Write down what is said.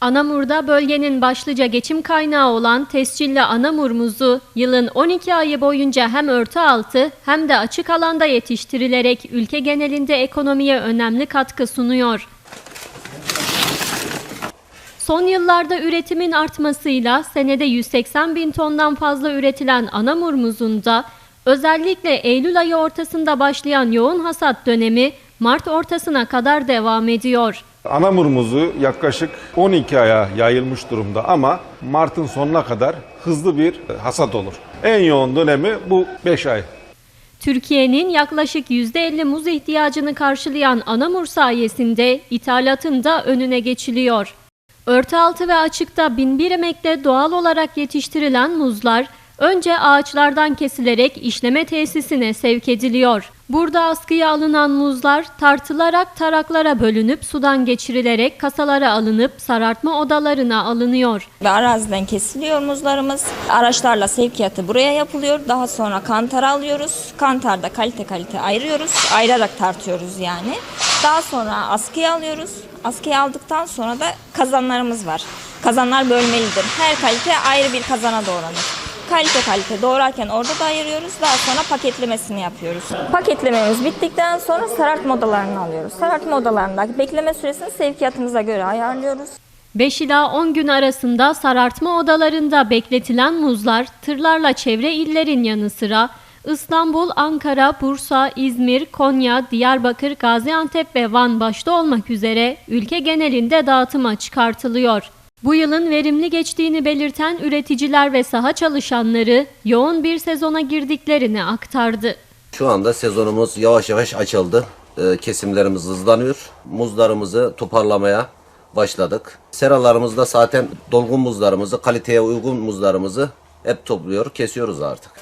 Anamur'da bölgenin başlıca geçim kaynağı olan tescilli anamur muzu yılın 12 ayı boyunca hem örtü altı hem de açık alanda yetiştirilerek ülke genelinde ekonomiye önemli katkı sunuyor. Son yıllarda üretimin artmasıyla senede 180 bin tondan fazla üretilen anamur muzunda özellikle Eylül ayı ortasında başlayan yoğun hasat dönemi Mart ortasına kadar devam ediyor. Anamur muzu yaklaşık 12 aya yayılmış durumda ama Mart'ın sonuna kadar hızlı bir hasat olur. En yoğun dönemi bu 5 ay. Türkiye'nin yaklaşık %50 muz ihtiyacını karşılayan Anamur sayesinde ithalatın da önüne geçiliyor. Örtü altı ve açıkta binbir emekle doğal olarak yetiştirilen muzlar önce ağaçlardan kesilerek işleme tesisine sevk ediliyor. Burada askıya alınan muzlar tartılarak taraklara bölünüp sudan geçirilerek kasalara alınıp sarartma odalarına alınıyor. Ve araziden kesiliyor muzlarımız. Araçlarla sevkiyatı buraya yapılıyor. Daha sonra kantar alıyoruz. Kantarda kalite kalite ayırıyoruz. Ayırarak tartıyoruz yani. Daha sonra askıya alıyoruz. Askıya aldıktan sonra da kazanlarımız var. Kazanlar bölmelidir. Her kalite ayrı bir kazana doğranır. Kalite kalite doğrarken orada da ayırıyoruz. Daha sonra paketlemesini yapıyoruz. Paketlememiz bittikten sonra sarartma odalarını alıyoruz. Sarartma odalarındaki bekleme süresini sevkiyatımıza göre ayarlıyoruz. 5 ila 10 gün arasında sarartma odalarında bekletilen muzlar tırlarla çevre illerin yanı sıra İstanbul, Ankara, Bursa, İzmir, Konya, Diyarbakır, Gaziantep ve Van başta olmak üzere ülke genelinde dağıtıma çıkartılıyor. Bu yılın verimli geçtiğini belirten üreticiler ve saha çalışanları yoğun bir sezona girdiklerini aktardı. Şu anda sezonumuz yavaş yavaş açıldı. Ee, Kesimlerimiz hızlanıyor. Muzlarımızı toparlamaya başladık. Seralarımızda zaten dolgun muzlarımızı, kaliteye uygun muzlarımızı hep topluyor, kesiyoruz artık.